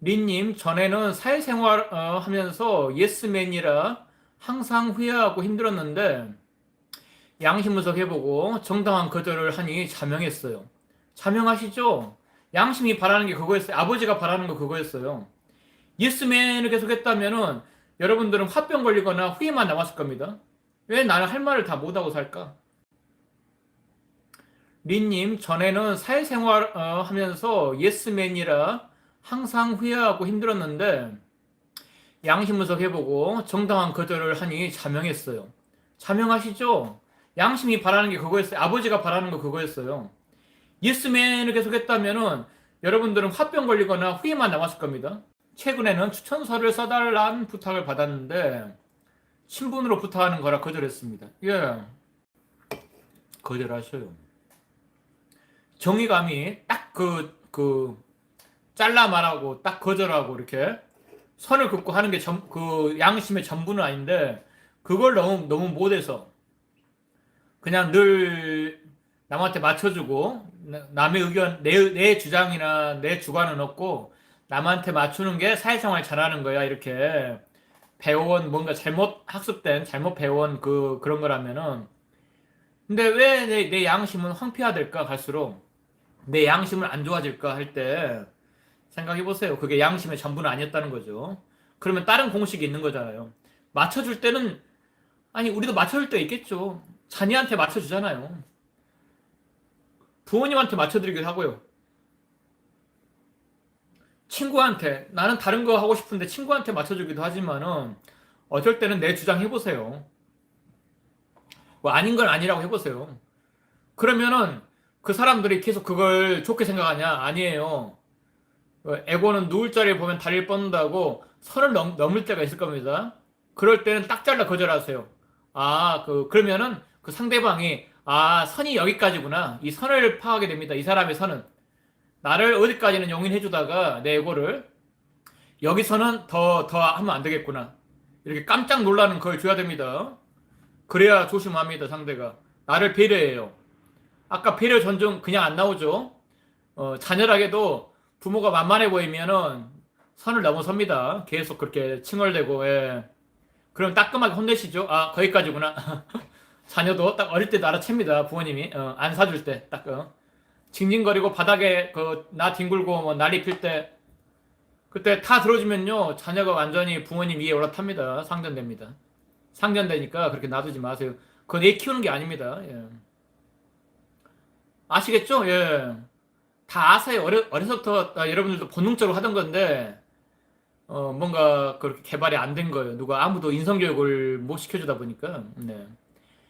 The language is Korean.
린님, 전에는 사회생활 어, 하면서 예스맨이라 항상 후회하고 힘들었는데 양심 분석해보고 정당한 거절을 하니 자명했어요. 자명하시죠? 양심이 바라는 게 그거였어요. 아버지가 바라는 거 그거였어요. 예스맨을 계속했다면은 여러분들은 화병 걸리거나 후회만 남았을 겁니다. 왜 나는 할 말을 다 못하고 살까? 린님, 전에는 사회생활 어, 하면서 예스맨이라 항상 후회하고 힘들었는데 양심 분석해보고 정당한 거절을 하니 자명했어요. 자명하시죠? 양심이 바라는 게 그거였어요. 아버지가 바라는 거 그거였어요. 예스맨을 계속했다면은 여러분들은 화병 걸리거나 후회만 남았을 겁니다. 최근에는 추천서를 써달라는 부탁을 받았는데 신분으로 부탁하는 거라 거절했습니다. 예, 거절하셔요. 정의감이 딱그그 잘라 말하고 딱 거절하고 이렇게 선을 긋고 하는 게 그 양심의 전부는 아닌데 그걸 너무 너무 못해서 그냥 늘 남한테 맞춰주고 남의 의견 내, 내 주장이나 내 주관은 없고 남한테 맞추는 게 사회생활 잘하는 거야 이렇게. 배워온 뭔가 잘못 학습된 잘못 배워온 그 그런 거라면은. 근데 왜 내 내 양심은 황폐화될까 갈수록? 내 양심은 안 좋아질까 할때 생각해 보세요. 그게 양심의 전부는 아니었다는 거죠. 그러면 다른 공식이 있는 거잖아요. 맞춰줄 때는 아니 우리도 맞춰줄 때 있겠죠. 자녀한테 맞춰주잖아요. 부모님한테 맞춰드리기도 하고요. 친구한테 나는 다른 거 하고 싶은데 친구한테 맞춰주기도 하지만은 어쩔 때는 내 주장 해보세요. 뭐 아닌 건 아니라고 해보세요. 그러면은 그 사람들이 계속 그걸 좋게 생각하냐? 아니에요. 어, 에고는 누울 자리에 보면 다리를 뻗는다고 선을 넘, 넘을 때가 있을 겁니다. 그럴 때는 딱 잘라 거절하세요. 아, 그, 그러면은 그 상대방이 아, 선이 여기까지구나. 이 선을 파악하게 됩니다. 이 사람의 선은. 나를 어디까지는 용인해 주다가 내 에고를 여기서는 더, 더 하면 안 되겠구나. 이렇게 깜짝 놀라는 걸 줘야 됩니다. 그래야 조심합니다, 상대가. 나를 배려해요. 아까 배려 전종 그냥 안 나오죠. 어, 자녀라게도 부모가 만만해 보이면은 선을 넘어섭니다. 계속 그렇게 칭얼대고, 예. 그럼 따끔하게 혼내시죠. 아, 거기까지구나. 자녀도 딱 어릴 때도 알아챕니다. 부모님이. 어, 안 사줄 때. 딱, 어. 징징거리고 바닥에 그, 나 뒹굴고 뭐 난리 필 때. 그때 다 들어주면요. 자녀가 완전히 부모님 위에 올라탑니다. 상전됩니다. 상전되니까 그렇게 놔두지 마세요. 그건 애 키우는 게 아닙니다. 예. 아시겠죠? 예. 다 아세요. 어려, 어려서부터 아, 여러분들도 본능적으로 하던 건데, 어, 뭔가 그렇게 개발이 안 된 거예요. 누가 아무도 인성교육을 못 시켜주다 보니까. 네.